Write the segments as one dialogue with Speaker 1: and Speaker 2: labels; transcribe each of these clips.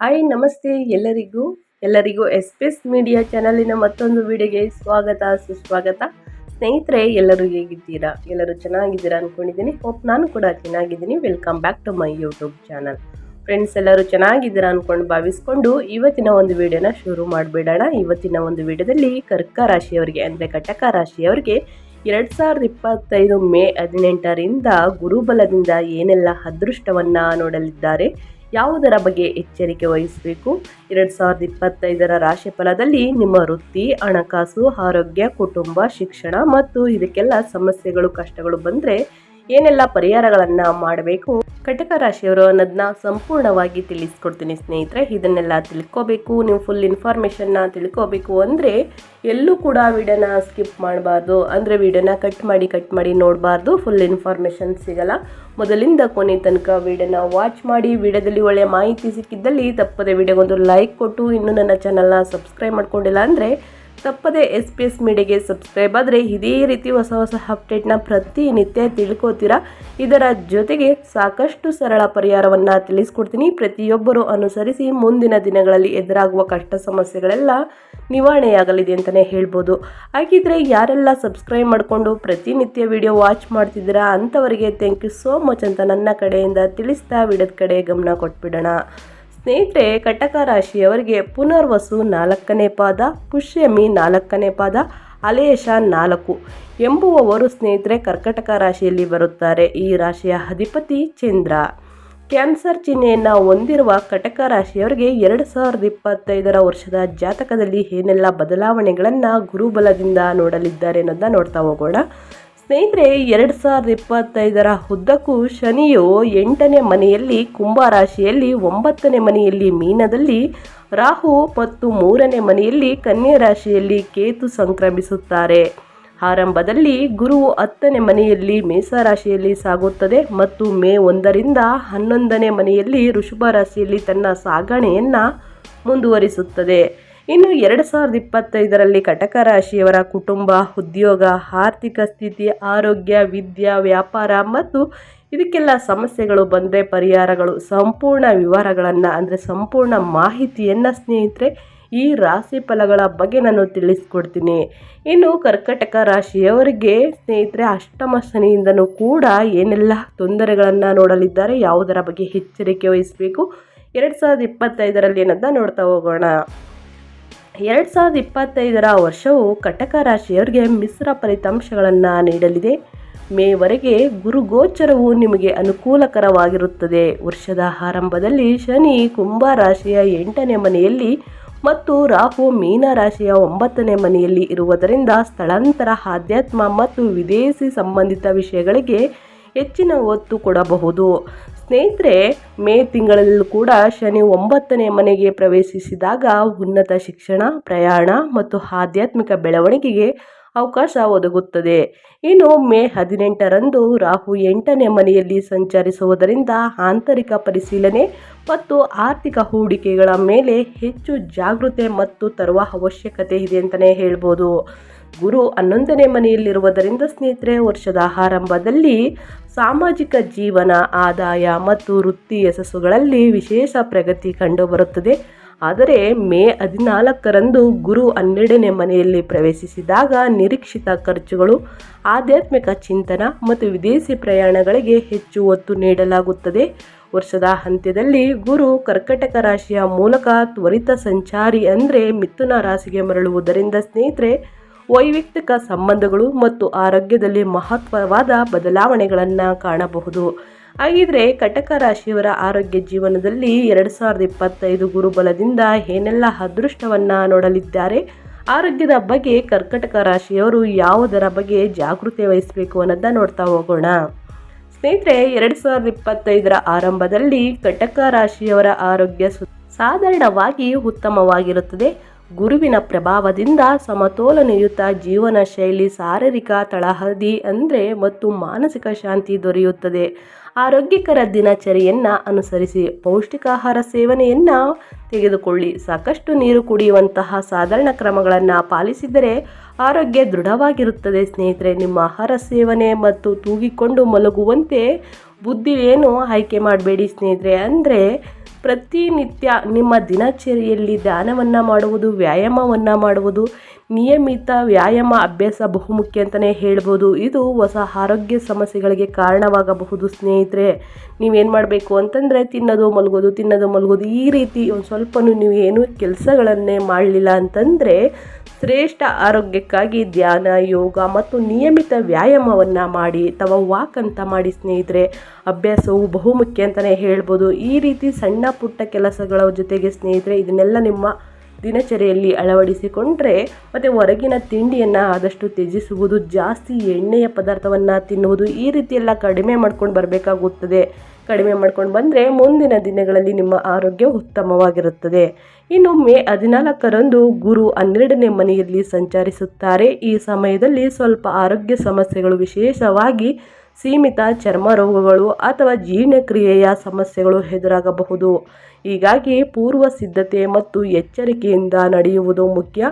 Speaker 1: Hi ನಮಸ್ತೆ ಎಲ್ಲರಿಗೂ. ಎಲ್ಲರಿಗೂ ಎಸ್ ಮೀಡಿಯಾ ಚಾನಲಿನ ಮತ್ತೊಂದು ವಿಡಿಯೋಗೆ ಸ್ವಾಗತ, ಸುಸ್ವಾಗತ. ಸ್ನೇಹಿತರೆ, ಎಲ್ಲರೂ ಹೇಗಿದ್ದೀರಾ? ಎಲ್ಲರೂ ಚೆನ್ನಾಗಿದ್ದೀರಾ ಅಂದ್ಕೊಂಡಿದ್ದೀನಿ ಹೋಪ್ ನಾನು ಕೂಡ ಚೆನ್ನಾಗಿದ್ದೀನಿ. Welcome back to my YouTube channel friends ಎಲ್ಲರೂ ಚೆನ್ನಾಗಿದ್ದೀರಾ ಅಂದ್ಕೊಂಡು ಭಾವಿಸ್ಕೊಂಡು ಇವತ್ತಿನ ಒಂದು ವಿಡಿಯೋನ ಶುರು ಮಾಡಿಬಿಡೋಣ. ಇವತ್ತಿನ ಒಂದು ವಿಡಿಯೋದಲ್ಲಿ ಕರ್ಕ ರಾಶಿಯವರಿಗೆ ಅಂದರೆ ಕಟಕ ರಾಶಿಯವರಿಗೆ ಎರಡು ಸಾವಿರದ ಇಪ್ಪತ್ತೈದು ಮೇ ಹದಿನೆಂಟರಿಂದ ಗುರುಬಲದಿಂದ ಏನೆಲ್ಲ ಅದೃಷ್ಟವನ್ನು ನೋಡಲಿದ್ದಾರೆ ಯಾವುದರ ಬಗ್ಗೆ ಎಚ್ಚರಿಕೆ ವಹಿಸಬೇಕು? ಎರಡು ಸಾವಿರದ ಇಪ್ಪತ್ತೈದರ ರಾಶಿ ಫಲದಲ್ಲಿ ನಿಮ್ಮ ವೃತ್ತಿ, ಹಣಕಾಸು, ಆರೋಗ್ಯ, ಕುಟುಂಬ, ಶಿಕ್ಷಣ ಮತ್ತು ಇದಕ್ಕೆಲ್ಲ ಸಮಸ್ಯೆಗಳು, ಕಷ್ಟಗಳು ಬಂದರೆ ಏನೆಲ್ಲ ಪರಿಹಾರಗಳನ್ನು ಮಾಡಬೇಕು? ಕಟಕ ರಾಶಿಯವರು ಅನ್ನೋದನ್ನ ಸಂಪೂರ್ಣವಾಗಿ ತಿಳಿಸ್ಕೊಡ್ತೀನಿ ಸ್ನೇಹಿತರೆ. ಇದನ್ನೆಲ್ಲ ತಿಳ್ಕೋಬೇಕು, ನೀವು ಫುಲ್ ಇನ್ಫಾರ್ಮೇಷನ್ನ ತಿಳ್ಕೋಬೇಕು ಅಂದರೆ ಎಲ್ಲೂ ಕೂಡ ವಿಡಿಯೋನ ಸ್ಕಿಪ್ ಮಾಡಬಾರ್ದು. ಅಂದರೆ ವಿಡಿಯೋನ ಕಟ್ ಮಾಡಿ ಕಟ್ ಮಾಡಿ ನೋಡಬಾರ್ದು. ಫುಲ್ ಇನ್ಫಾರ್ಮೇಷನ್ ಸಿಗಲ್ಲ. ಮೊದಲಿಂದ ಕೊನೆ ತನಕ ವಿಡಿಯೋನ ವಾಚ್ ಮಾಡಿ, ವಿಡಿಯೋದಲ್ಲಿ ಒಳ್ಳೆಯ ಮಾಹಿತಿ ಸಿಕ್ಕಿದ್ದಲ್ಲಿ ತಪ್ಪದೆ ವಿಡಿಯೋಗೊಂದು ಲೈಕ್ ಕೊಟ್ಟು ಇನ್ನೂ ನನ್ನ ಚಾನಲ್ನ ಸಬ್ಸ್ಕ್ರೈಬ್ ಮಾಡ್ಕೊಂಡಿಲ್ಲ ಅಂದರೆ ತಪ್ಪದೆ ಎಸ್ ಪಿ ಎಸ್ ಮೀಡಿಯಾಗೆ ಸಬ್ಸ್ಕ್ರೈಬ್ ಆದರೆ ಇದೇ ರೀತಿ ಹೊಸ ಹೊಸ ಅಪ್ಡೇಟ್ನ ಪ್ರತಿನಿತ್ಯ ತಿಳ್ಕೋತೀರಾ? ಇದರ ಜೊತೆಗೆ ಸಾಕಷ್ಟು ಸರಳ ಪರಿಹಾರವನ್ನು ತಿಳಿಸ್ಕೊಡ್ತೀನಿ. ಪ್ರತಿಯೊಬ್ಬರು ಅನುಸರಿಸಿ ಮುಂದಿನ ದಿನಗಳಲ್ಲಿ ಎದುರಾಗುವ ಕಷ್ಟ ಸಮಸ್ಯೆಗಳೆಲ್ಲ ನಿವಾರಣೆಯಾಗಲಿದೆ ಅಂತಲೇ ಹೇಳ್ಬೋದು. ಹಾಗಿದ್ರೆ ಯಾರೆಲ್ಲ ಸಬ್ಸ್ಕ್ರೈಬ್ ಮಾಡಿಕೊಂಡು ಪ್ರತಿನಿತ್ಯ ವಿಡಿಯೋ ವಾಚ್ ಮಾಡ್ತಿದ್ದೀರಾ ಅಂಥವರಿಗೆ ಥ್ಯಾಂಕ್ ಯು ಸೋ ಮಚ್ ಅಂತ ನನ್ನ ಕಡೆಯಿಂದ ತಿಳಿಸ್ತಾ ವಿಡಿಯೋದ ಕಡೆ ಗಮನ ಕೊಟ್ಬಿಡೋಣ. ಸ್ನೇಹಿತರೆ ಕಟಕ ರಾಶಿಯವರಿಗೆ ಪುನರ್ವಸು ನಾಲ್ಕನೇ ಪಾದ, ಪುಷ್ಯಮಿ ನಾಲ್ಕನೇ ಪಾದ, ಅಲೇಶ ನಾಲ್ಕು ಎಂಬುವವರು ಸ್ನೇಹಿತರೆ ಕರ್ಕಟಕ ರಾಶಿಯಲ್ಲಿ ಬರುತ್ತಾರೆ. ಈ ರಾಶಿಯ ಅಧಿಪತಿ ಚಂದ್ರ. ಕ್ಯಾನ್ಸರ್ ಚಿಹ್ನೆಯನ್ನು ಹೊಂದಿರುವ ಕಟಕ ರಾಶಿಯವರಿಗೆ ಎರಡು ಸಾವಿರದ ಇಪ್ಪತ್ತೈದರ ವರ್ಷದ ಜಾತಕದಲ್ಲಿ ಏನೆಲ್ಲ ಬದಲಾವಣೆಗಳನ್ನು ಗುರುಬಲದಿಂದ ನೋಡಲಿದ್ದಾರೆ ಅನ್ನೋದನ್ನ ನೋಡ್ತಾ ಹೋಗೋಣ. ಸ್ನೇಹಿತರೆ, ಎರಡು ಸಾವಿರದ ಇಪ್ಪತ್ತೈದರ ಉದ್ದಕ್ಕೂ ಶನಿಯು ಎಂಟನೇ ಮನೆಯಲ್ಲಿ ಕುಂಭರಾಶಿಯಲ್ಲಿ ಒಂಬತ್ತನೇ ಮನೆಯಲ್ಲಿ ಮೀನದಲ್ಲಿ, ರಾಹು ಮತ್ತು ಮೂರನೇ ಮನೆಯಲ್ಲಿ ಕನ್ಯಾ ರಾಶಿಯಲ್ಲಿ ಕೇತು ಸಂಕ್ರಮಿಸುತ್ತಾರೆ. ಆರಂಭದಲ್ಲಿ ಗುರು ಹತ್ತನೇ ಮನೆಯಲ್ಲಿ ಮೇಷರಾಶಿಯಲ್ಲಿ ಸಾಗುತ್ತದೆ ಮತ್ತು ಮೇ ಒಂದರಿಂದ ಹನ್ನೊಂದನೇ ಮನೆಯಲ್ಲಿ ಋಷಭ ರಾಶಿಯಲ್ಲಿ ತನ್ನ ಸಾಗಣೆಯನ್ನು ಮುಂದುವರಿಸುತ್ತದೆ. ಇನ್ನು ಎರಡು ಸಾವಿರದ ಇಪ್ಪತ್ತೈದರಲ್ಲಿ ಕಟಕ ರಾಶಿಯವರ ಕುಟುಂಬ, ಉದ್ಯೋಗ, ಆರ್ಥಿಕ ಸ್ಥಿತಿ, ಆರೋಗ್ಯ, ವಿದ್ಯಾ, ವ್ಯಾಪಾರ ಮತ್ತು ಇದಕ್ಕೆಲ್ಲ ಸಮಸ್ಯೆಗಳು ಬಂದರೆ ಪರಿಹಾರಗಳು, ಸಂಪೂರ್ಣ ವಿವರಗಳನ್ನು ಅಂದರೆ ಸಂಪೂರ್ಣ ಮಾಹಿತಿಯನ್ನು ಸ್ನೇಹಿತರೆ ಈ ರಾಶಿ ಫಲಗಳ ಬಗ್ಗೆ ನಾನು ತಿಳಿಸ್ಕೊಡ್ತೀನಿ. ಇನ್ನು ಕರ್ಕಟಕ ರಾಶಿಯವರಿಗೆ ಸ್ನೇಹಿತರೆ ಅಷ್ಟಮ ಶನಿಯಿಂದನೂ ಕೂಡ ಏನೆಲ್ಲ ತೊಂದರೆಗಳನ್ನು ನೋಡಲಿದ್ದಾರೆ, ಯಾವುದರ ಬಗ್ಗೆ ಎಚ್ಚರಿಕೆ ವಹಿಸಬೇಕು, ಎರಡು ಸಾವಿರದ ಇಪ್ಪತ್ತೈದರಲ್ಲಿ ಏನಂತ ನೋಡ್ತಾ ಹೋಗೋಣ. ಎರಡು ಸಾವಿರದ ಇಪ್ಪತ್ತೈದರ ವರ್ಷವು ಕಟಕ ರಾಶಿಯವರಿಗೆ ಮಿಶ್ರ ಫಲಿತಾಂಶಗಳನ್ನು ನೀಡಲಿದೆ. ಮೇವರೆಗೆ ಗುರುಗೋಚರವು ನಿಮಗೆ ಅನುಕೂಲಕರವಾಗಿರುತ್ತದೆ. ವರ್ಷದ ಆರಂಭದಲ್ಲಿ ಶನಿ ಕುಂಭ ರಾಶಿಯ ಎಂಟನೇ ಮನೆಯಲ್ಲಿ ಮತ್ತು ರಾಹು ಮೀನ ರಾಶಿಯ ಒಂಬತ್ತನೇ ಮನೆಯಲ್ಲಿ ಇರುವುದರಿಂದ ಸ್ಥಳಾಂತರ, ಆಧ್ಯಾತ್ಮ ಮತ್ತು ವಿದೇಶಿ ಸಂಬಂಧಿತ ವಿಷಯಗಳಿಗೆ ಹೆಚ್ಚಿನ ಒತ್ತು ಕೊಡಬಹುದು. ಸ್ನೇಹಿತರೆ, ಮೇ ತಿಂಗಳಲ್ಲೂ ಕೂಡ ಶನಿ ಒಂಬತ್ತನೇ ಮನೆಗೆ ಪ್ರವೇಶಿಸಿದಾಗ ಉನ್ನತ ಶಿಕ್ಷಣ, ಪ್ರಯಾಣ ಮತ್ತು ಆಧ್ಯಾತ್ಮಿಕ ಬೆಳವಣಿಗೆಗೆ ಅವಕಾಶ ಒದಗುತ್ತದೆ. ಇನ್ನು ಮೇ ಹದಿನೆಂಟರಂದು ರಾಹು ಎಂಟನೇ ಮನೆಯಲ್ಲಿ ಸಂಚರಿಸುವುದರಿಂದ ಆಂತರಿಕ ಪರಿಶೀಲನೆ ಮತ್ತು ಆರ್ಥಿಕ ಹೂಡಿಕೆಗಳ ಮೇಲೆ ಹೆಚ್ಚು ಜಾಗೃತೆ ಮತ್ತು ತರುವ ಅವಶ್ಯಕತೆ ಇದೆ ಅಂತಲೇ ಹೇಳ್ಬೋದು. ಗುರು ಹನ್ನೊಂದನೇ ಮನೆಯಲ್ಲಿರುವುದರಿಂದ ಸ್ನೇಹಿತರೆ, ವರ್ಷದ ಆರಂಭದಲ್ಲಿ ಸಾಮಾಜಿಕ ಜೀವನ, ಆದಾಯ ಮತ್ತು ವೃತ್ತಿ ಯಶಸ್ಸುಗಳಲ್ಲಿ ವಿಶೇಷ ಪ್ರಗತಿ ಕಂಡುಬರುತ್ತದೆ. ಆದರೆ ಮೇ ಹದಿನಾಲ್ಕರಂದು ಗುರು ಹನ್ನೆರಡನೇ ಮನೆಯಲ್ಲಿ ಪ್ರವೇಶಿಸಿದಾಗ ನಿರೀಕ್ಷಿತ ಖರ್ಚುಗಳು, ಆಧ್ಯಾತ್ಮಿಕ ಚಿಂತನ ಮತ್ತು ವಿದೇಶಿ ಪ್ರಯಾಣಗಳಿಗೆ ಹೆಚ್ಚು ಒತ್ತು ನೀಡಲಾಗುತ್ತದೆ. ವರ್ಷದ ಅಂತ್ಯದಲ್ಲಿ ಗುರು ಕರ್ಕಟಕ ರಾಶಿಯ ಮೂಲಕ ತ್ವರಿತ ಸಂಚಾರಿ ಅಂದರೆ ಮಿಥುನ ರಾಶಿಗೆ ಮರಳುವುದರಿಂದ ಸ್ನೇಹಿತರೆ ವೈಯಕ್ತಿಕ ಸಂಬಂಧಗಳು ಮತ್ತು ಆರೋಗ್ಯದಲ್ಲಿ ಮಹತ್ವವಾದ ಬದಲಾವಣೆಗಳನ್ನು ಕಾಣಬಹುದು. ಹಾಗಿದ್ರೆ ಕಟಕ ರಾಶಿಯವರ ಆರೋಗ್ಯ ಜೀವನದಲ್ಲಿ ಎರಡು ಸಾವಿರದ ಇಪ್ಪತ್ತೈದು ಗುರುಬಲದಿಂದ ಏನೆಲ್ಲ ಅದೃಷ್ಟವನ್ನು ನೋಡಲಿದ್ದಾರೆ? ಆರೋಗ್ಯದ ಬಗ್ಗೆ ಕರ್ಕಟಕ ರಾಶಿಯವರು ಯಾವುದರ ಬಗ್ಗೆ ಜಾಗೃತಿ ವಹಿಸಬೇಕು ಅನ್ನೋದನ್ನ ನೋಡ್ತಾ ಹೋಗೋಣ. ಸ್ನೇಹಿತರೆ, ಎರಡು ಸಾವಿರದ ಇಪ್ಪತ್ತೈದರ ಆರಂಭದಲ್ಲಿ ಕಟಕ ರಾಶಿಯವರ ಆರೋಗ್ಯ ಸಾಧಾರಣವಾಗಿ ಉತ್ತಮವಾಗಿರುತ್ತದೆ. ಗುರುವಿನ ಪ್ರಭಾವದಿಂದ ಸಮತೋಲನಯುತ ಜೀವನ ಶೈಲಿ ಶಾರೀರಿಕ ತಳಹದಿ ಅಂದರೆ ಮತ್ತು ಮಾನಸಿಕ ಶಾಂತಿ ದೊರೆಯುತ್ತದೆ. ಆರೋಗ್ಯಕರ ದಿನಚರಿಯನ್ನು ಅನುಸರಿಸಿ ಪೌಷ್ಟಿಕಾಹಾರ ಸೇವನೆಯನ್ನು ತೆಗೆದುಕೊಳ್ಳಿ. ಸಾಕಷ್ಟು ನೀರು ಕುಡಿಯುವಂತಹ ಸಾಧಾರಣ ಕ್ರಮಗಳನ್ನು ಪಾಲಿಸಿದರೆ ಆರೋಗ್ಯ ದೃಢವಾಗಿರುತ್ತದೆ. ಸ್ನೇಹಿತರೆ, ನಿಮ್ಮ ಆಹಾರ ಸೇವನೆ ಮತ್ತು ತೂಗಿಕೊಂಡು ಮಲಗುವಂತೆ ಬುದ್ಧಿ ಏನು? ಆಯ್ಕೆ ಮಾಡಬೇಡಿ ಸ್ನೇಹಿತರೆ. ಅಂದರೆ ಪ್ರತಿನಿತ್ಯ ನಿಮ್ಮ ದಿನಚರಿಯಲ್ಲಿ ಧ್ಯಾನವನ್ನು ಮಾಡುವುದು, ವ್ಯಾಯಾಮವನ್ನು ಮಾಡುವುದು, ನಿಯಮಿತ ವ್ಯಾಯಾಮ ಅಭ್ಯಾಸ ಬಹುಮುಖ್ಯ ಅಂತಲೇ ಹೇಳ್ಬೋದು. ಇದು ಹೊಸ ಆರೋಗ್ಯ ಸಮಸ್ಯೆಗಳಿಗೆ ಕಾರಣವಾಗಬಹುದು ಸ್ನೇಹಿತರೆ. ನೀವೇನು ಮಾಡಬೇಕು ಅಂತಂದರೆ ತಿನ್ನೋದು ಮಲಗೋದು ತಿನ್ನೋದು ಮಲಗೋದು ಈ ರೀತಿ ಒಂದು ಸ್ವಲ್ಪನೂ ನೀವು ಏನು ಕೆಲಸಗಳನ್ನೇ ಮಾಡಲಿಲ್ಲ ಅಂತಂದರೆ ಶ್ರೇಷ್ಠ ಆರೋಗ್ಯಕ್ಕಾಗಿ ಧ್ಯಾನ, ಯೋಗ ಮತ್ತು ನಿಯಮಿತ ವ್ಯಾಯಾಮವನ್ನು ಮಾಡಿ, ಅಥವಾ ವಾಕ್ ಅಂತ ಮಾಡಿ ಸ್ನೇಹಿತರೆ. ಅಭ್ಯಾಸವು ಬಹುಮುಖ್ಯ ಅಂತಲೇ ಹೇಳ್ಬೋದು. ಈ ರೀತಿ ಸಣ್ಣ ಪುಟ್ಟ ಕೆಲಸಗಳ ಜೊತೆಗೆ ಸ್ನೇಹಿತರೆ, ಇದನ್ನೆಲ್ಲ ನಿಮ್ಮ ದಿನಚರಿಯಲ್ಲಿ ಅಳವಡಿಸಿಕೊಂಡ್ರೆ ಮತ್ತು ಹೊರಗಿನ ತಿಂಡಿಯನ್ನು ಆದಷ್ಟು ತ್ಯಜಿಸುವುದು, ಜಾಸ್ತಿ ಎಣ್ಣೆಯ ಪದಾರ್ಥವನ್ನು ತಿನ್ನುವುದು ಈ ರೀತಿಯೆಲ್ಲ ಕಡಿಮೆ ಮಾಡ್ಕೊಂಡು ಬರಬೇಕಾಗುತ್ತದೆ. ಕಡಿಮೆ ಮಾಡ್ಕೊಂಡು ಬಂದರೆ ಮುಂದಿನ ದಿನಗಳಲ್ಲಿ ನಿಮ್ಮ ಆರೋಗ್ಯ ಉತ್ತಮವಾಗಿರುತ್ತದೆ. ಇನ್ನು ಮೇ ಹದಿನಾಲ್ಕರಂದು ಗುರು ಹನ್ನೆರಡನೇ ಮನೆಯಲ್ಲಿ ಸಂಚರಿಸುತ್ತಾರೆ. ಈ ಸಮಯದಲ್ಲಿ ಸ್ವಲ್ಪ ಆರೋಗ್ಯ ಸಮಸ್ಯೆಗಳು ವಿಶೇಷವಾಗಿ ಸೀಮಿತ ಚರ್ಮ ರೋಗಗಳು ಅಥವಾ ಜೀರ್ಣಕ್ರಿಯೆಯ ಸಮಸ್ಯೆಗಳು ಎದುರಾಗಬಹುದು. ಹೀಗಾಗಿ ಪೂರ್ವ ಸಿದ್ಧತೆ ಮತ್ತು ಎಚ್ಚರಿಕೆಯಿಂದ ನಡೆಯುವುದು ಮುಖ್ಯ.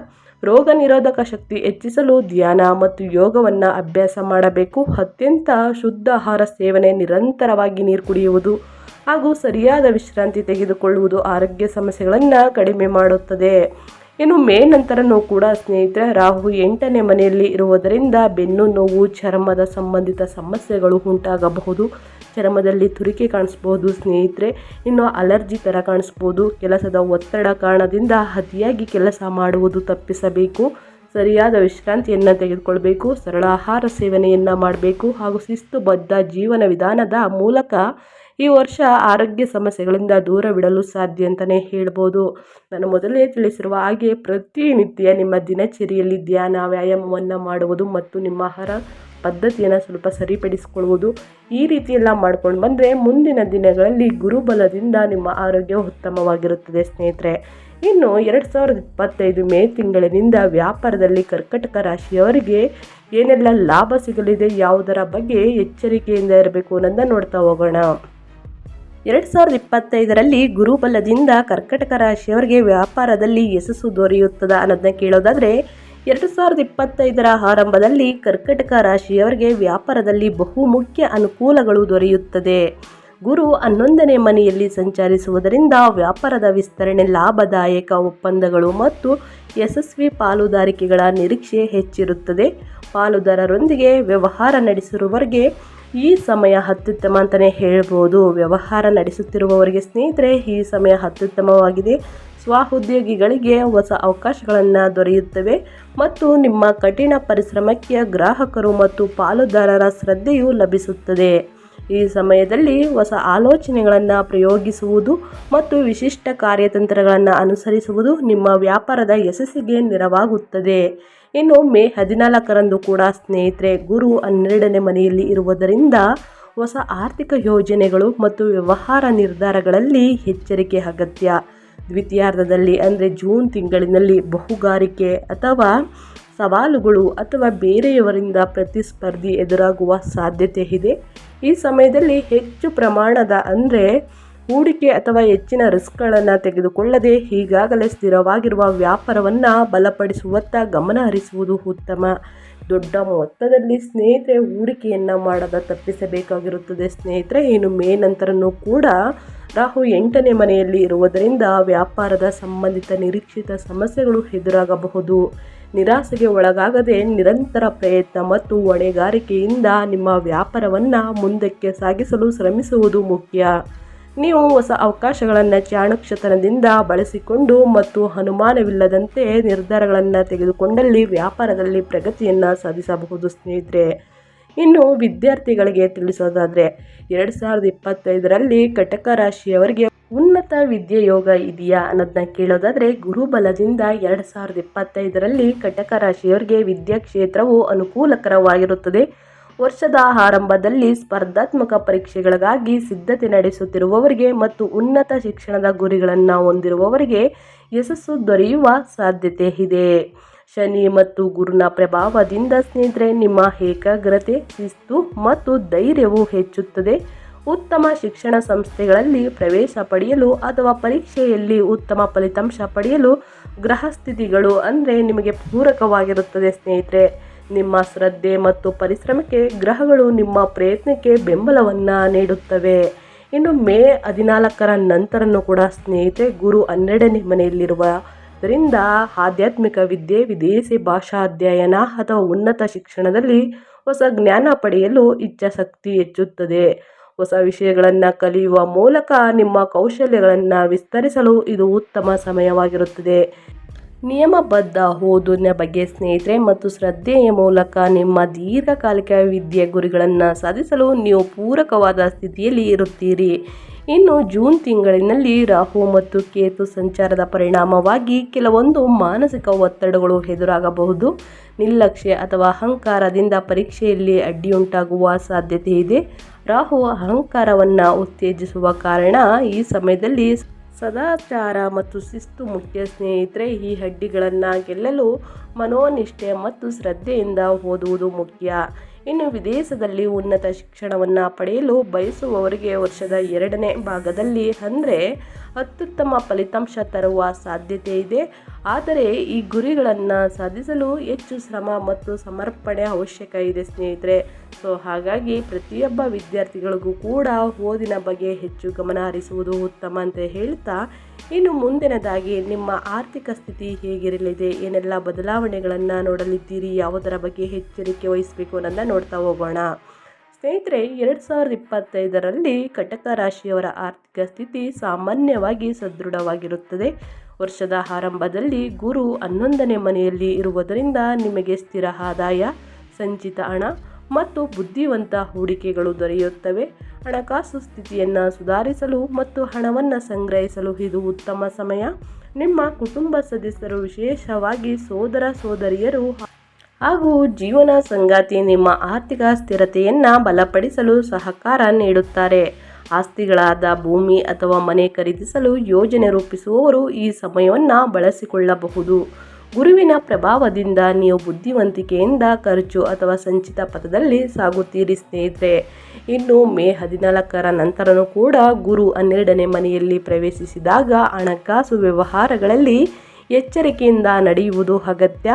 Speaker 1: ರೋಗ ನಿರೋಧಕ ಶಕ್ತಿ ಹೆಚ್ಚಿಸಲು ಧ್ಯಾನ ಮತ್ತು ಯೋಗವನ್ನು ಅಭ್ಯಾಸ ಮಾಡಬೇಕು. ಅತ್ಯಂತ ಶುದ್ಧ ಆಹಾರ ಸೇವನೆ ನಿರಂತರವಾಗಿ ನೀರು ಕುಡಿಯುವುದು ಹಾಗೂ ಸರಿಯಾದ ವಿಶ್ರಾಂತಿ ತೆಗೆದುಕೊಳ್ಳುವುದು ಆರೋಗ್ಯ ಸಮಸ್ಯೆಗಳನ್ನು ಕಡಿಮೆ ಮಾಡುತ್ತದೆ. ಇನ್ನು ಮೇ ನಂತರನೂ ಕೂಡ ಸ್ನೇಹಿತರೆ, ರಾಹು ಎಂಟನೇ ಮನೆಯಲ್ಲಿ ಇರುವುದರಿಂದ ಬೆನ್ನು ನೋವು, ಚರ್ಮದ ಸಂಬಂಧಿತ ಸಮಸ್ಯೆಗಳು ಉಂಟಾಗಬಹುದು. ಚರ್ಮದಲ್ಲಿ ತುರಿಕೆ ಕಾಣಿಸ್ಬೋದು ಸ್ನೇಹಿತರೆ, ಇನ್ನು ಅಲರ್ಜಿ ಥರ ಕಾಣಿಸ್ಬೋದು ಕೆಲಸದ ಒತ್ತಡ ಕಾರಣದಿಂದ ಅತಿಯಾಗಿ ಕೆಲಸ ಮಾಡುವುದು ತಪ್ಪಿಸಬೇಕು. ಸರಿಯಾದ ವಿಶ್ರಾಂತಿಯನ್ನು ತೆಗೆದುಕೊಳ್ಬೇಕು, ಸರಳ ಆಹಾರ ಸೇವನೆಯನ್ನು ಮಾಡಬೇಕು ಹಾಗೂ ಶಿಸ್ತುಬದ್ಧ ಜೀವನ ವಿಧಾನದ ಮೂಲಕ ಈ ವರ್ಷ ಆರೋಗ್ಯ ಸಮಸ್ಯೆಗಳಿಂದ ದೂರವಿಡಲು ಸಾಧ್ಯ ಅಂತಲೇ ಹೇಳ್ಬೋದು. ನಾನು ಮೊದಲೇ ತಿಳಿಸಿರುವ ಹಾಗೆ ಪ್ರತಿನಿತ್ಯ ನಿಮ್ಮ ದಿನಚರಿಯಲ್ಲಿ ಧ್ಯಾನ, ವ್ಯಾಯಾಮವನ್ನು ಮಾಡುವುದು ಮತ್ತು ನಿಮ್ಮ ಆಹಾರ ಪದ್ಧತಿಯನ್ನು ಸ್ವಲ್ಪ ಸರಿಪಡಿಸಿಕೊಳ್ಳುವುದು ಈ ರೀತಿಯೆಲ್ಲ ಮಾಡ್ಕೊಂಡು ಬಂದರೆ ಮುಂದಿನ ದಿನಗಳಲ್ಲಿ ಗುರುಬಲದಿಂದ ನಿಮ್ಮ ಆರೋಗ್ಯ ಉತ್ತಮವಾಗಿರುತ್ತದೆ ಸ್ನೇಹಿತರೆ. ಇನ್ನು ಎರಡು ಸಾವಿರದ ಇಪ್ಪತ್ತೈದು ಮೇ ತಿಂಗಳಿನಿಂದ ವ್ಯಾಪಾರದಲ್ಲಿ ಕರ್ಕಟಕ ರಾಶಿಯವರಿಗೆ ಏನೆಲ್ಲ ಲಾಭ ಸಿಗಲಿದೆ, ಯಾವುದರ ಬಗ್ಗೆ ಎಚ್ಚರಿಕೆಯಿಂದ ಇರಬೇಕು ಅನ್ನೋದನ್ನು ನೋಡ್ತಾ ಹೋಗೋಣ. ಎರಡು ಸಾವಿರದ ಇಪ್ಪತ್ತೈದರಲ್ಲಿ ಗುರುಬಲದಿಂದ ಕರ್ಕಟಕ ರಾಶಿಯವರಿಗೆ ವ್ಯಾಪಾರದಲ್ಲಿ ಯಶಸ್ಸು ದೊರೆಯುತ್ತದೆ ಅನ್ನೋದನ್ನ ಕೇಳೋದಾದರೆ, ಎರಡು ಸಾವಿರದ ಇಪ್ಪತ್ತೈದರ ಆರಂಭದಲ್ಲಿ ಕರ್ಕಟಕ ರಾಶಿಯವರಿಗೆ ವ್ಯಾಪಾರದಲ್ಲಿ ಬಹುಮುಖ್ಯ ಅನುಕೂಲಗಳು ದೊರೆಯುತ್ತದೆ. ಗುರು ಹನ್ನೊಂದನೇ ಮನೆಯಲ್ಲಿ ಸಂಚರಿಸುವುದರಿಂದ ವ್ಯಾಪಾರದ ವಿಸ್ತರಣೆ ಲಾಭದಾಯಕ ಒಪ್ಪಂದಗಳು ಮತ್ತು ಯಶಸ್ವಿ ಪಾಲುದಾರಿಕೆಗಳ ನಿರೀಕ್ಷೆ ಹೆಚ್ಚಿರುತ್ತದೆ. ಪಾಲುದಾರರೊಂದಿಗೆ ವ್ಯವಹಾರ ನಡೆಸಿರುವವರಿಗೆ ಈ ಸಮಯ ಅತ್ಯುತ್ತಮ ಅಂತಲೇ ಹೇಳ್ಬೋದು. ವ್ಯವಹಾರ ನಡೆಸುತ್ತಿರುವವರಿಗೆ ಸ್ನೇಹಿತರೆ, ಈ ಸಮಯ ಅತ್ಯುತ್ತಮವಾಗಿದೆ. ಸ್ವಉದ್ಯೋಗಿಗಳಿಗೆ ಹೊಸ ಅವಕಾಶಗಳನ್ನು ದೊರೆಯುತ್ತವೆ ಮತ್ತು ನಿಮ್ಮ ಕಠಿಣ ಪರಿಶ್ರಮಕ್ಕೆ ಗ್ರಾಹಕರು ಮತ್ತು ಪಾಲುದಾರರ ಶ್ರದ್ಧೆಯು ಲಭಿಸುತ್ತದೆ. ಈ ಸಮಯದಲ್ಲಿ ಹೊಸ ಆಲೋಚನೆಗಳನ್ನು ಪ್ರಯೋಗಿಸುವುದು ಮತ್ತು ವಿಶಿಷ್ಟ ಕಾರ್ಯತಂತ್ರಗಳನ್ನು ಅನುಸರಿಸುವುದು ನಿಮ್ಮ ವ್ಯಾಪಾರದ ಯಶಸ್ಸಿಗೆ ನೆರವಾಗುತ್ತದೆ. ಇನ್ನು ಮೇ ಹದಿನಾಲ್ಕರಂದು ಕೂಡ ಸ್ನೇಹಿತರೆ, ಗುರು ಹನ್ನೆರಡನೇ ಮನೆಯಲ್ಲಿ ಇರುವುದರಿಂದ ಹೊಸ ಆರ್ಥಿಕ ಯೋಜನೆಗಳು ಮತ್ತು ವ್ಯವಹಾರ ನಿರ್ಧಾರಗಳಲ್ಲಿ ಎಚ್ಚರಿಕೆ ಅಗತ್ಯ. ದ್ವಿತೀಯಾರ್ಧದಲ್ಲಿ ಅಂದರೆ ಜೂನ್ ತಿಂಗಳಿನಲ್ಲಿ ಬಹುಗಾರಿಕೆ ಅಥವಾ ಸವಾಲುಗಳು ಅಥವಾ ಬೇರೆಯವರಿಂದ ಪ್ರತಿಸ್ಪರ್ಧಿ ಎದುರಾಗುವ ಸಾಧ್ಯತೆ ಇದೆ. ಈ ಸಮಯದಲ್ಲಿ ಹೆಚ್ಚು ಪ್ರಮಾಣದ ಅಂದರೆ ಹೂಡಿಕೆ ಅಥವಾ ಹೆಚ್ಚಿನ ರಿಸ್ಕ್ಗಳನ್ನು ತೆಗೆದುಕೊಳ್ಳದೆ ಈಗಾಗಲೇ ಸ್ಥಿರವಾಗಿರುವ ವ್ಯಾಪಾರವನ್ನು ಬಲಪಡಿಸುವತ್ತ ಗಮನ ಹರಿಸುವುದು ಉತ್ತಮ. ದೊಡ್ಡ ಮೊತ್ತದಲ್ಲಿ ಸ್ನೇಹಿತರೆ, ಹೂಡಿಕೆಯನ್ನು ಮಾಡದ ತಪ್ಪಿಸಬೇಕಾಗಿರುತ್ತದೆ. ಸ್ನೇಹಿತರೆ, ಇನ್ನು ಮೇ ನಂತರನೂ ಕೂಡ ರಾಹು ಎಂಟನೇ ಮನೆಯಲ್ಲಿ ಇರುವುದರಿಂದ ವ್ಯಾಪಾರದ ಸಂಬಂಧಿತ ನಿರೀಕ್ಷಿತ ಸಮಸ್ಯೆಗಳು ಎದುರಾಗಬಹುದು. ನಿರಾಸೆಗೆ ಒಳಗಾಗದೆ ನಿರಂತರ ಪ್ರಯತ್ನ ಮತ್ತು ಹೊಣೆಗಾರಿಕೆಯಿಂದ ನಿಮ್ಮ ವ್ಯಾಪಾರವನ್ನು ಮುಂದಕ್ಕೆ ಸಾಗಿಸಲು ಶ್ರಮಿಸುವುದು ಮುಖ್ಯ. ನೀವು ಹೊಸ ಅವಕಾಶಗಳನ್ನು ಚಾಣಕ್ಷತನದಿಂದ ಬಳಸಿಕೊಂಡು ಮತ್ತು ಅನುಮಾನವಿಲ್ಲದಂತೆ ನಿರ್ಧಾರಗಳನ್ನು ತೆಗೆದುಕೊಂಡಲ್ಲಿ ವ್ಯಾಪಾರದಲ್ಲಿ ಪ್ರಗತಿಯನ್ನು ಸಾಧಿಸಬಹುದು ಸ್ನೇಹಿತರೆ. ಇನ್ನು ವಿದ್ಯಾರ್ಥಿಗಳಿಗೆ ತಿಳಿಸೋದಾದರೆ, ಎರಡು ಸಾವಿರದ ಇಪ್ಪತ್ತೈದರಲ್ಲಿ ಕಟಕ ರಾಶಿಯವರಿಗೆ ಉನ್ನತ ವಿದ್ಯೆ ಯೋಗ ಇದೆಯಾ ಅನ್ನೋದನ್ನ ಕೇಳೋದಾದರೆ, ಗುರುಬಲದಿಂದ ಎರಡು ಸಾವಿರದ ಇಪ್ಪತ್ತೈದರಲ್ಲಿ ಕಟಕ ರಾಶಿಯವರಿಗೆ ವಿದ್ಯಾ ಕ್ಷೇತ್ರವು ಅನುಕೂಲಕರವಾಗಿರುತ್ತದೆ. ವರ್ಷದ ಆರಂಭದಲ್ಲಿ ಸ್ಪರ್ಧಾತ್ಮಕ ಪರೀಕ್ಷೆಗಳಿಗಾಗಿ ಸಿದ್ಧತೆ ನಡೆಸುತ್ತಿರುವವರಿಗೆ ಮತ್ತು ಉನ್ನತ ಶಿಕ್ಷಣದ ಗುರಿಗಳನ್ನು ಹೊಂದಿರುವವರಿಗೆ ಯಶಸ್ಸು ದೊರೆಯುವ ಸಾಧ್ಯತೆ ಇದೆ. ಶನಿ ಮತ್ತು ಗುರುನ ಪ್ರಭಾವದಿಂದ ಸ್ನೇಹಿತರೆ, ನಿಮ್ಮ ಏಕಾಗ್ರತೆ, ಶಿಸ್ತು ಮತ್ತು ಧೈರ್ಯವು ಹೆಚ್ಚುತ್ತದೆ. ಉತ್ತಮ ಶಿಕ್ಷಣ ಸಂಸ್ಥೆಗಳಲ್ಲಿ ಪ್ರವೇಶ ಪಡೆಯಲು ಅಥವಾ ಪರೀಕ್ಷೆಯಲ್ಲಿ ಉತ್ತಮ ಫಲಿತಾಂಶ ಪಡೆಯಲು ಗ್ರಹ ಸ್ಥಿತಿಗಳು ಅಂದರೆ ನಿಮಗೆ ಪೂರಕವಾಗಿರುತ್ತದೆ ಸ್ನೇಹಿತರೆ. ನಿಮ್ಮ ಶ್ರದ್ಧೆ ಮತ್ತು ಪರಿಶ್ರಮಕ್ಕೆ ಗ್ರಹಗಳು ನಿಮ್ಮ ಪ್ರಯತ್ನಕ್ಕೆ ಬೆಂಬಲವನ್ನು ನೀಡುತ್ತವೆ. ಇನ್ನು ಮೇ ಹದಿನಾಲ್ಕರ ನಂತರನೂ ಕೂಡ ಸ್ನೇಹಿತೆ ಗುರು ಹನ್ನೆರಡನೇ ಮನೆಯಲ್ಲಿರುವುದರಿಂದ ಆಧ್ಯಾತ್ಮಿಕ ವಿದ್ಯೆ, ವಿದೇಶಿ ಭಾಷಾ ಅಧ್ಯಯನ ಅಥವಾ ಉನ್ನತ ಶಿಕ್ಷಣದಲ್ಲಿ ಹೊಸ ಜ್ಞಾನ ಪಡೆಯಲು ಇಚ್ಛಾಶಕ್ತಿ ಹೆಚ್ಚುತ್ತದೆ. ಹೊಸ ವಿಷಯಗಳನ್ನು ಕಲಿಯುವ ಮೂಲಕ ನಿಮ್ಮ ಕೌಶಲ್ಯಗಳನ್ನು ವಿಸ್ತರಿಸಲು ಇದು ಉತ್ತಮ ಸಮಯವಾಗಿರುತ್ತದೆ. ನಿಯಮಬದ್ಧ ಓದಿನ ಬಗ್ಗೆ ಸ್ನೇಹಿತರೆ ಮತ್ತು ಶ್ರದ್ಧೆಯ ಮೂಲಕ ನಿಮ್ಮ ದೀರ್ಘಕಾಲಿಕ ವಿದ್ಯೆ ಗುರಿಗಳನ್ನು ಸಾಧಿಸಲು ನೀವು ಪೂರಕವಾದ ಸ್ಥಿತಿಯಲ್ಲಿ ಇರುತ್ತೀರಿ. ಇನ್ನು ಜೂನ್ ತಿಂಗಳಿನಲ್ಲಿ ರಾಹು ಮತ್ತು ಕೇತು ಸಂಚಾರದ ಪರಿಣಾಮವಾಗಿ ಕೆಲವೊಂದು ಮಾನಸಿಕ ಒತ್ತಡಗಳು ಎದುರಾಗಬಹುದು. ನಿರ್ಲಕ್ಷ್ಯ ಅಥವಾ ಅಹಂಕಾರದಿಂದ ಪರೀಕ್ಷೆಯಲ್ಲಿ ಅಡ್ಡಿಯುಂಟಾಗುವ ಸಾಧ್ಯತೆ ಇದೆ. ರಾಹು ಅಹಂಕಾರವನ್ನು ಉತ್ತೇಜಿಸುವ ಕಾರಣ ಈ ಸಮಯದಲ್ಲಿ ಸದಾಚಾರ ಮತ್ತು ಶಿಸ್ತು ಮುಖ್ಯ ಸ್ನೇಹಿತರೆ, ಈ ಹಡ್ಡಿಗಳನ್ನು ಗೆಲ್ಲಲು ಮನೋನಿಷ್ಠೆ ಮತ್ತು ಶ್ರದ್ಧೆಯಿಂದ ಓದುವುದು ಮುಖ್ಯ. ಇನ್ನು ವಿದೇಶದಲ್ಲಿ ಉನ್ನತ ಶಿಕ್ಷಣವನ್ನು ಪಡೆಯಲು ಬಯಸುವವರಿಗೆ ವರ್ಷದ ಎರಡನೇ ಭಾಗದಲ್ಲಿ ಅಂದರೆ ಅತ್ಯುತ್ತಮ ಫಲಿತಾಂಶ ತರುವ ಸಾಧ್ಯತೆ ಇದೆ. ಆದರೆ ಈ ಗುರಿಗಳನ್ನು ಸಾಧಿಸಲು ಹೆಚ್ಚು ಶ್ರಮ ಮತ್ತು ಸಮರ್ಪಣೆ ಅವಶ್ಯಕ ಇದೆ ಸ್ನೇಹಿತರೆ. ಸೊ, ಹಾಗಾಗಿ ಪ್ರತಿಯೊಬ್ಬ ವಿದ್ಯಾರ್ಥಿಗಳಿಗೂ ಕೂಡ ಓದಿನ ಬಗ್ಗೆ ಹೆಚ್ಚು ಗಮನ ಹರಿಸುವುದು ಉತ್ತಮ ಅಂತ ಹೇಳ್ತಾ, ಇನ್ನು ಮುಂದಿನದಾಗಿ ನಿಮ್ಮ ಆರ್ಥಿಕ ಸ್ಥಿತಿ ಹೇಗಿರಲಿದೆ, ಏನೆಲ್ಲ ಬದಲಾವಣೆಗಳನ್ನು ನೋಡಲಿದ್ದೀರಿ, ಯಾವುದರ ಬಗ್ಗೆ ಎಚ್ಚರಿಕೆ ವಹಿಸಬೇಕು ಅನ್ನೋದನ್ನ ನೋಡ್ತಾ ಹೋಗೋಣ. ಸ್ನೇಹಿತರೆ, ಎರಡು ಸಾವಿರದ ಇಪ್ಪತ್ತೈದರಲ್ಲಿ ಕಟಕ ರಾಶಿಯವರ ಆರ್ಥಿಕ ಸ್ಥಿತಿ ಸಾಮಾನ್ಯವಾಗಿ ಸದೃಢವಾಗಿರುತ್ತದೆ. ವರ್ಷದ ಆರಂಭದಲ್ಲಿ ಗುರು ಹನ್ನೊಂದನೇ ಮನೆಯಲ್ಲಿ ಇರುವುದರಿಂದ ನಿಮಗೆ ಸ್ಥಿರ ಆದಾಯ, ಸಂಚಿತ ಹಣ ಮತ್ತು ಬುದ್ಧಿವಂತ ಹೂಡಿಕೆಗಳು ದೊರೆಯುತ್ತವೆ. ಹಣಕಾಸು ಸ್ಥಿತಿಯನ್ನು ಸುಧಾರಿಸಲು ಮತ್ತು ಹಣವನ್ನು ಸಂಗ್ರಹಿಸಲು ಇದು ಉತ್ತಮ ಸಮಯ. ನಿಮ್ಮ ಕುಟುಂಬ ಸದಸ್ಯರು ವಿಶೇಷವಾಗಿ ಸೋದರ ಸೋದರಿಯರು ಹಾಗೂ ಜೀವನ ಸಂಗಾತಿ ನಿಮ್ಮ ಆರ್ಥಿಕ ಸ್ಥಿರತೆಯನ್ನು ಬಲಪಡಿಸಲು ಸಹಕಾರ ನೀಡುತ್ತಾರೆ. ಆಸ್ತಿಗಳಾದ ಭೂಮಿ ಅಥವಾ ಮನೆ ಖರೀದಿಸಲು ಯೋಜನೆ ರೂಪಿಸುವವರು ಈ ಸಮಯವನ್ನು ಬಳಸಿಕೊಳ್ಳಬಹುದು. ಗುರುವಿನ ಪ್ರಭಾವದಿಂದ ನೀವು ಬುದ್ಧಿವಂತಿಕೆಯಿಂದ ಖರ್ಚು ಅಥವಾ ಸಂಚಿತ ಪಥದಲ್ಲಿ ಸಾಗುತ್ತೀರಿ ಸ್ನೇಹಿತರೆ. ಇನ್ನು ಮೇ ಹದಿನಾಲ್ಕರ ನಂತರನೂ ಕೂಡ ಗುರು ಹನ್ನೆರಡನೇ ಮನೆಯಲ್ಲಿ ಪ್ರವೇಶಿಸಿದಾಗ ಹಣಕಾಸು ವ್ಯವಹಾರಗಳಲ್ಲಿ ಎಚ್ಚರಿಕೆಯಿಂದ ನಡೆಯುವುದು ಅಗತ್ಯ.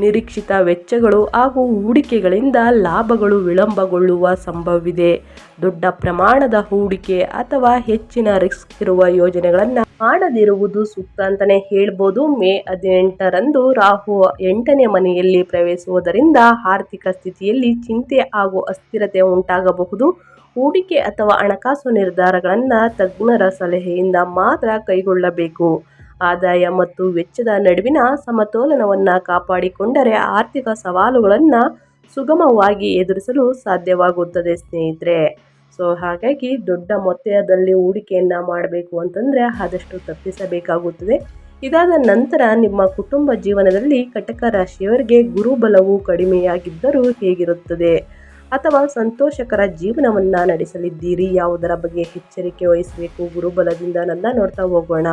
Speaker 1: ನಿರೀಕ್ಷಿತ ವೆಚ್ಚಗಳು ಹಾಗೂ ಹೂಡಿಕೆಗಳಿಂದ ಲಾಭಗಳು ವಿಳಂಬಗೊಳ್ಳುವ ಸಂಭವವಿದೆ. ದೊಡ್ಡ ಪ್ರಮಾಣದ ಹೂಡಿಕೆ ಅಥವಾ ಹೆಚ್ಚಿನ ರಿಸ್ಕ್ ಇರುವ ಯೋಜನೆಗಳನ್ನು ಮಾಡದಿರುವುದು ಸೂಕ್ತ ಅಂತಲೇ ಹೇಳ್ಬೋದು. ಮೇ ಹದಿನೆಂಟರಂದು ರಾಹು ಎಂಟನೇ ಮನೆಯಲ್ಲಿ ಪ್ರವೇಶಿಸುವುದರಿಂದ ಆರ್ಥಿಕ ಸ್ಥಿತಿಯಲ್ಲಿ ಚಿಂತೆ ಹಾಗೂ ಅಸ್ಥಿರತೆ ಉಂಟಾಗಬಹುದು. ಹೂಡಿಕೆ ಅಥವಾ ಹಣಕಾಸು ನಿರ್ಧಾರಗಳನ್ನು ತಜ್ಞರ ಸಲಹೆಯಿಂದ ಮಾತ್ರ ಕೈಗೊಳ್ಳಬೇಕು. ಆದಾಯ ಮತ್ತು ವೆಚ್ಚದ ನಡುವಿನ ಸಮತೋಲನವನ್ನು ಕಾಪಾಡಿಕೊಂಡರೆ ಆರ್ಥಿಕ ಸವಾಲುಗಳನ್ನು ಸುಗಮವಾಗಿ ಎದುರಿಸಲು ಸಾಧ್ಯವಾಗುತ್ತದೆ, ಸ್ನೇಹಿತರೆ. ಸೊ ಹಾಗಾಗಿ ದೊಡ್ಡ ಮೊತ್ತದಲ್ಲಿ ಹೂಡಿಕೆಯನ್ನು ಮಾಡಬೇಕು ಅಂತಂದರೆ ಆದಷ್ಟು ತಪ್ಪಿಸಬೇಕಾಗುತ್ತದೆ. ಇದಾದ ನಂತರ ನಿಮ್ಮ ಕುಟುಂಬ ಜೀವನದಲ್ಲಿ ಕಟಕ ರಾಶಿಯವರಿಗೆ ಗುರುಬಲವು ಕಡಿಮೆಯಾಗಿದ್ದರೂ ಹೇಗಿರುತ್ತದೆ? ಅಥವಾ ಸಂತೋಷಕರ ಜೀವನವನ್ನು ನಡೆಸಲಿದ್ದೀರಿ? ಯಾವುದರ ಬಗ್ಗೆ ಎಚ್ಚರಿಕೆ ವಹಿಸಬೇಕು? ಗುರುಬಲದಿಂದ ನನ್ನ ನೋಡ್ತಾ ಹೋಗೋಣ.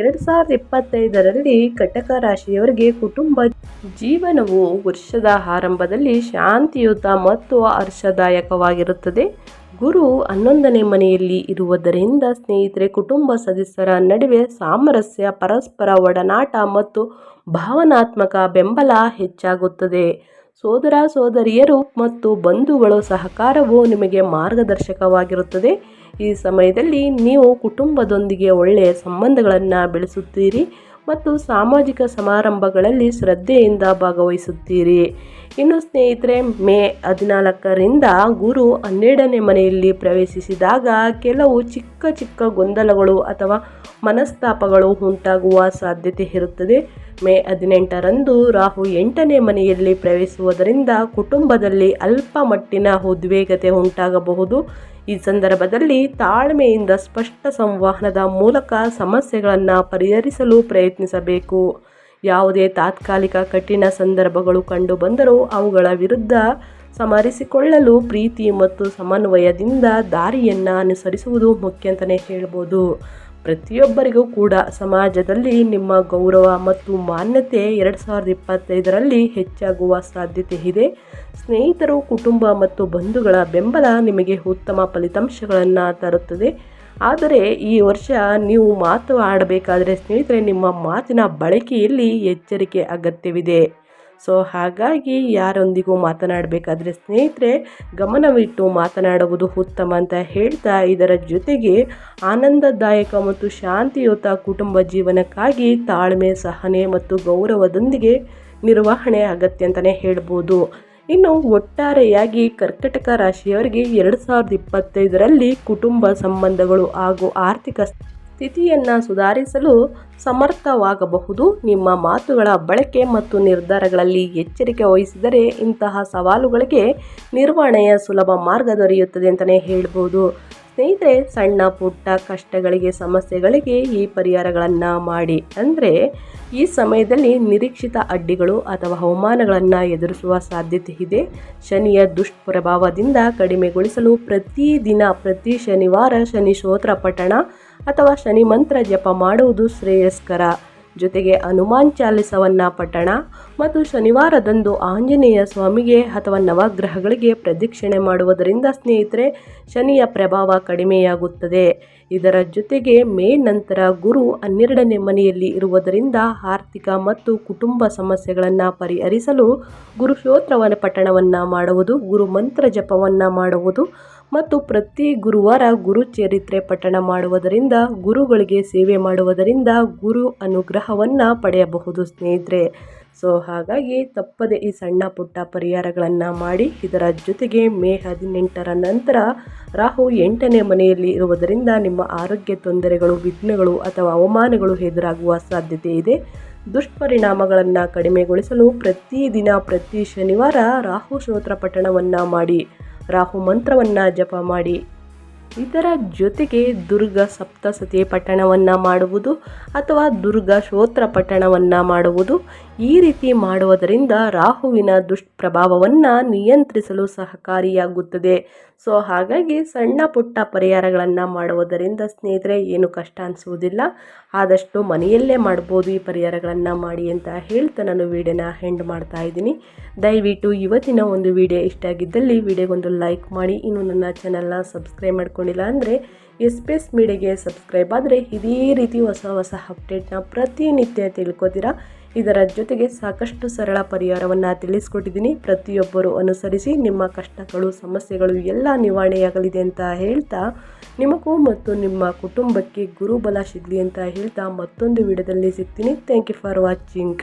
Speaker 1: ಎರಡು ಸಾವಿರದ ಇಪ್ಪತ್ತೈದರಲ್ಲಿ ಕಟಕ ರಾಶಿಯವರಿಗೆ ಕುಟುಂಬ ಜೀವನವು ವರ್ಷದ ಆರಂಭದಲ್ಲಿ ಶಾಂತಿಯುತ ಮತ್ತು ಹರ್ಷದಾಯಕವಾಗಿರುತ್ತದೆ. ಗುರು ಹನ್ನೊಂದನೇ ಮನೆಯಲ್ಲಿ ಇರುವುದರಿಂದ ಸ್ನೇಹಿತರೆ, ಕುಟುಂಬ ಸದಸ್ಯರ ನಡುವೆ ಸಾಮರಸ್ಯ, ಪರಸ್ಪರ ಒಡನಾಟ ಮತ್ತು ಭಾವನಾತ್ಮಕ ಬೆಂಬಲ ಹೆಚ್ಚಾಗುತ್ತದೆ. ಸೋದರ ಸೋದರಿಯರು ಮತ್ತು ಬಂಧುಗಳು ಸಹಕಾರವು ನಿಮಗೆ ಮಾರ್ಗದರ್ಶಕವಾಗಿರುತ್ತದೆ. ಈ ಸಮಯದಲ್ಲಿ ನೀವು ಕುಟುಂಬದೊಂದಿಗೆ ಒಳ್ಳೆಯ ಸಂಬಂಧಗಳನ್ನು ಬೆಳೆಸುತ್ತೀರಿ. ಮತ್ತು ಸಾಮಾಜಿಕ ಸಮಾರಂಭಗಳಲ್ಲಿ ಶ್ರದ್ಧೆಯಿಂದ ಭಾಗವಹಿಸುತ್ತೀರಿ. ಇನ್ನು ಸ್ನೇಹಿತರೆ, ಮೇ ಹದಿನಾಲ್ಕರಿಂದ ಗುರು ಹನ್ನೆರಡನೇ ಮನೆಯಲ್ಲಿ ಪ್ರವೇಶಿಸಿದಾಗ ಕೆಲವು ಚಿಕ್ಕ ಚಿಕ್ಕ ಗೊಂದಲಗಳು ಅಥವಾ ಮನಸ್ತಾಪಗಳು ಉಂಟಾಗುವ ಸಾಧ್ಯತೆ ಇರುತ್ತದೆ. ಮೇ ಹದಿನೆಂಟರಂದು ರಾಹು ಎಂಟನೇ ಮನೆಯಲ್ಲಿ ಪ್ರವೇಶಿಸುವುದರಿಂದ ಕುಟುಂಬದಲ್ಲಿ ಅಲ್ಪ ಮಟ್ಟಿನ ಉದ್ವೇಗತೆ ಉಂಟಾಗಬಹುದು. ಈ ಸಂದರ್ಭದಲ್ಲಿ ತಾಳ್ಮೆಯಿಂದ ಸ್ಪಷ್ಟ ಸಂವಹನದ ಮೂಲಕ ಸಮಸ್ಯೆಗಳನ್ನು ಪರಿಹರಿಸಲು ಪ್ರಯತ್ನಿಸಬೇಕು. ಯಾವುದೇ ತಾತ್ಕಾಲಿಕ ಕಠಿಣ ಸಂದರ್ಭಗಳು ಕಂಡುಬಂದರೂ ಅವುಗಳ ವಿರುದ್ಧ ಸಮರಿಸಿಕೊಳ್ಳಲು ಪ್ರೀತಿ ಮತ್ತು ಸಮನ್ವಯದಿಂದ ದಾರಿಯನ್ನು ಅನುಸರಿಸುವುದು ಮುಖ್ಯ ಅಂತಲೇ ಹೇಳ್ಬೋದು. ಪ್ರತಿಯೊಬ್ಬರಿಗೂ ಕೂಡ ಸಮಾಜದಲ್ಲಿ ನಿಮ್ಮ ಗೌರವ ಮತ್ತು ಮಾನ್ಯತೆ ಎರಡು ಸಾವಿರದ ಇಪ್ಪತ್ತೈದರಲ್ಲಿ ಹೆಚ್ಚಾಗುವ ಸಾಧ್ಯತೆ ಇದೆ. ಸ್ನೇಹಿತರು, ಕುಟುಂಬ ಮತ್ತು ಬಂಧುಗಳ ಬೆಂಬಲ ನಿಮಗೆ ಉತ್ತಮ ಫಲಿತಾಂಶಗಳನ್ನು ತರುತ್ತದೆ. ಆದರೆ ಈ ವರ್ಷ ನೀವು ಮಾತು ಆಡಬೇಕಾದರೆ ಸ್ನೇಹಿತರೆ, ನಿಮ್ಮ ಮಾತಿನ ಬಳಕೆಯಲ್ಲಿ ಎಚ್ಚರಿಕೆ ಅಗತ್ಯವಿದೆ. ಸೊ ಹಾಗಾಗಿ ಯಾರೊಂದಿಗೂ ಮಾತನಾಡಬೇಕಾದ್ರೆ ಸ್ನೇಹಿತರೆ, ಗಮನವಿಟ್ಟು ಮಾತನಾಡುವುದು ಉತ್ತಮ ಅಂತ ಹೇಳ್ತಾ ಇದರ ಜೊತೆಗೆ ಆನಂದದಾಯಕ ಮತ್ತು ಶಾಂತಿಯುತ ಕುಟುಂಬ ಜೀವನಕ್ಕಾಗಿ ತಾಳ್ಮೆ, ಸಹನೆ ಮತ್ತು ಗೌರವದೊಂದಿಗೆ ನಿರ್ವಹಣೆ ಅಗತ್ಯ ಅಂತಲೇ ಹೇಳ್ಬೋದು. ಇನ್ನು ಒಟ್ಟಾರೆಯಾಗಿ ಕರ್ಕಟಕ ರಾಶಿಯವರಿಗೆ ಎರಡು ಸಾವಿರದ ಇಪ್ಪತ್ತೈದರಲ್ಲಿ ಕುಟುಂಬ ಸಂಬಂಧಗಳು ಹಾಗೂ ಆರ್ಥಿಕ ಸ್ಥಿತಿಯನ್ನು ಸುಧಾರಿಸಲು ಸಮರ್ಥವಾಗಬಹುದು. ನಿಮ್ಮ ಮಾತುಗಳ ಬಳಕೆ ಮತ್ತು ನಿರ್ಧಾರಗಳಲ್ಲಿ ಎಚ್ಚರಿಕೆ ವಹಿಸಿದರೆ ಇಂತಹ ಸವಾಲುಗಳಿಗೆ ನಿರ್ವಹಣೆಯ ಸುಲಭ ಮಾರ್ಗ ದೊರೆಯುತ್ತದೆ ಅಂತಲೇ ಹೇಳ್ಬೋದು. ಸ್ನೇಹಿತರೆ, ಸಣ್ಣ ಪುಟ್ಟ ಕಷ್ಟಗಳಿಗೆ ಸಮಸ್ಯೆಗಳಿಗೆ ಈ ಪರಿಹಾರಗಳನ್ನು ಮಾಡಿ. ಅಂದರೆ ಈ ಸಮಯದಲ್ಲಿ ನಿರೀಕ್ಷಿತ ಅಡ್ಡಿಗಳು ಅಥವಾ ಅವಮಾನಗಳನ್ನು ಎದುರಿಸುವ ಸಾಧ್ಯತೆ ಇದೆ. ಶನಿಯ ದುಷ್ಪ್ರಭಾವದಿಂದ ಕಡಿಮೆಗೊಳಿಸಲು ಪ್ರತಿದಿನ ಪ್ರತಿ ಶನಿವಾರ ಶನಿ ಸ್ತೋತ್ರ ಪಠಣ ಅಥವಾ ಶನಿ ಮಂತ್ರ ಜಪ ಮಾಡುವುದು ಶ್ರೇಯಸ್ಕರ. ಜೊತೆಗೆ ಹನುಮಾನ್ ಚಾಲಿಸವನ್ನ ಪಠಣ ಮತ್ತು ಶನಿವಾರದಂದು ಆಂಜನೇಯ ಸ್ವಾಮಿಗೆ ಅಥವಾ ನವಗ್ರಹಗಳಿಗೆ ಪ್ರದಕ್ಷಿಣೆ ಮಾಡುವುದರಿಂದ ಸ್ನೇಹಿತರೆ, ಶನಿಯ ಪ್ರಭಾವ ಕಡಿಮೆಯಾಗುತ್ತದೆ. ಇದರ ಜೊತೆಗೆ ಮೇ ನಂತರ ಗುರು ಹನ್ನೆರಡನೇ ಮನೆಯಲ್ಲಿ ಇರುವುದರಿಂದ ಆರ್ಥಿಕ ಮತ್ತು ಕುಟುಂಬ ಸಮಸ್ಯೆಗಳನ್ನು ಪರಿಹರಿಸಲು ಗುರುಶೋತ್ರವನ ಪಠಣವನ್ನು ಮಾಡುವುದು, ಗುರು ಮಂತ್ರ ಜಪವನ್ನು ಮಾಡುವುದು ಮತ್ತು ಪ್ರತಿ ಗುರುವಾರ ಗುರು ಚರಿತ್ರೆ ಪಠಣ ಮಾಡುವುದರಿಂದ, ಗುರುಗಳಿಗೆ ಸೇವೆ ಮಾಡುವುದರಿಂದ ಗುರು ಅನುಗ್ರಹವನ್ನು ಪಡೆಯಬಹುದು ಸ್ನೇಹಿತರೆ. ಸೊ, ಹಾಗಾಗಿ ತಪ್ಪದೆ ಈ ಸಣ್ಣ ಪುಟ್ಟ ಪರಿಹಾರಗಳನ್ನು ಮಾಡಿ, ಇದರ ಜೊತೆಗೆ ಮೇ ಹದಿನೆಂಟರ ನಂತರ ರಾಹು ಎಂಟನೇ ಮನೆಯಲ್ಲಿ ಇರುವುದರಿಂದ ನಿಮ್ಮ ಆರೋಗ್ಯ ತೊಂದರೆಗಳು, ವಿಘ್ನಗಳು ಅಥವಾ ಅವಮಾನಗಳು ಎದುರಾಗುವ ಸಾಧ್ಯತೆ ಇದೆ. ದುಷ್ಪರಿಣಾಮಗಳನ್ನು ಕಡಿಮೆಗೊಳಿಸಲು ಪ್ರತಿದಿನ ಪ್ರತಿ ಶನಿವಾರ ರಾಹು ಶ್ರೋತ್ರ ಪಠಣವನ್ನು ಮಾಡಿ. ರಾಹು ಮಂತ್ರವನ್ನು ಜಪ ಮಾಡಿ. ಇದರ ಜೊತೆಗೆ ದುರ್ಗ ಸಪ್ತಸತಿ ಪಠಣವನ್ನು ಮಾಡುವುದು ಅಥವಾ ದುರ್ಗ ಶ್ರೋತ್ರ ಪಠಣವನ್ನು ಮಾಡುವುದು ಈ ರೀತಿ ಮಾಡುವುದರಿಂದ ರಾಹುವಿನ ದುಷ್ಪ್ರಭಾವವನ್ನು ನಿಯಂತ್ರಿಸಲು ಸಹಕಾರಿಯಾಗುತ್ತದೆ. ಸೊ ಹಾಗಾಗಿ ಸಣ್ಣ ಪುಟ್ಟ ಪರಿಹಾರಗಳನ್ನು ಮಾಡುವುದರಿಂದ ಸ್ನೇಹಿತರೆ ಏನು ಕಷ್ಟ ಅನಿಸುವುದಿಲ್ಲ. ಆದಷ್ಟು ಮನೆಯಲ್ಲೇ ಮಾಡ್ಬೋದು ಈ ಪರಿಹಾರಗಳನ್ನು ಮಾಡಿ ಅಂತ ಹೇಳ್ತಾ ನಾನು ವಿಡಿಯೋನ ಹೆಂಡ್ ಮಾಡ್ತಾ ಇದ್ದೀನಿ. ದಯವಿಟ್ಟು ಇವತ್ತಿನ ಒಂದು ವಿಡಿಯೋ ಇಷ್ಟ ಆಗಿದ್ದಲ್ಲಿ ವಿಡಿಯೋಗೊಂದು ಲೈಕ್ ಮಾಡಿ. ಇನ್ನು ನನ್ನ ಚಾನಲ್ನ ಸಬ್ಸ್ಕ್ರೈಬ್ ಮಾಡ್ಕೊಂಡಿಲ್ಲ ಅಂದರೆ ಎಸ್ ಪಿ ಎಸ್ ಮೀಡಿಯಾಗೆ ಸಬ್ಸ್ಕ್ರೈಬ್ ಆದರೆ ಇದೇ ರೀತಿ ಹೊಸ ಹೊಸ ಅಪ್ಡೇಟ್ನ ಪ್ರತಿನಿತ್ಯ ತಿಳ್ಕೊತೀರಾ. ಇದರ ಜೊತೆಗೆ ಸಾಕಷ್ಟು ಸರಳ ಪರಿಹಾರವನ್ನು ತಿಳಿಸ್ಕೊಟ್ಟಿದ್ದೀನಿ. ಪ್ರತಿಯೊಬ್ಬರು ಅನುಸರಿಸಿ ನಿಮ್ಮ ಕಷ್ಟಗಳು, ಸಮಸ್ಯೆಗಳು ಎಲ್ಲ ನಿವಾರಣೆಯಾಗಲಿದೆ ಅಂತ ಹೇಳ್ತಾ, ನಿಮಗೂ ಮತ್ತು ನಿಮ್ಮ ಕುಟುಂಬಕ್ಕೆ ಗುರುಬಲ ಸಿಗಲಿ ಅಂತ ಹೇಳ್ತಾ ಮತ್ತೊಂದು ವಿಡಿಯೋದಲ್ಲಿ ಸಿಗ್ತೀನಿ. Thank you for watching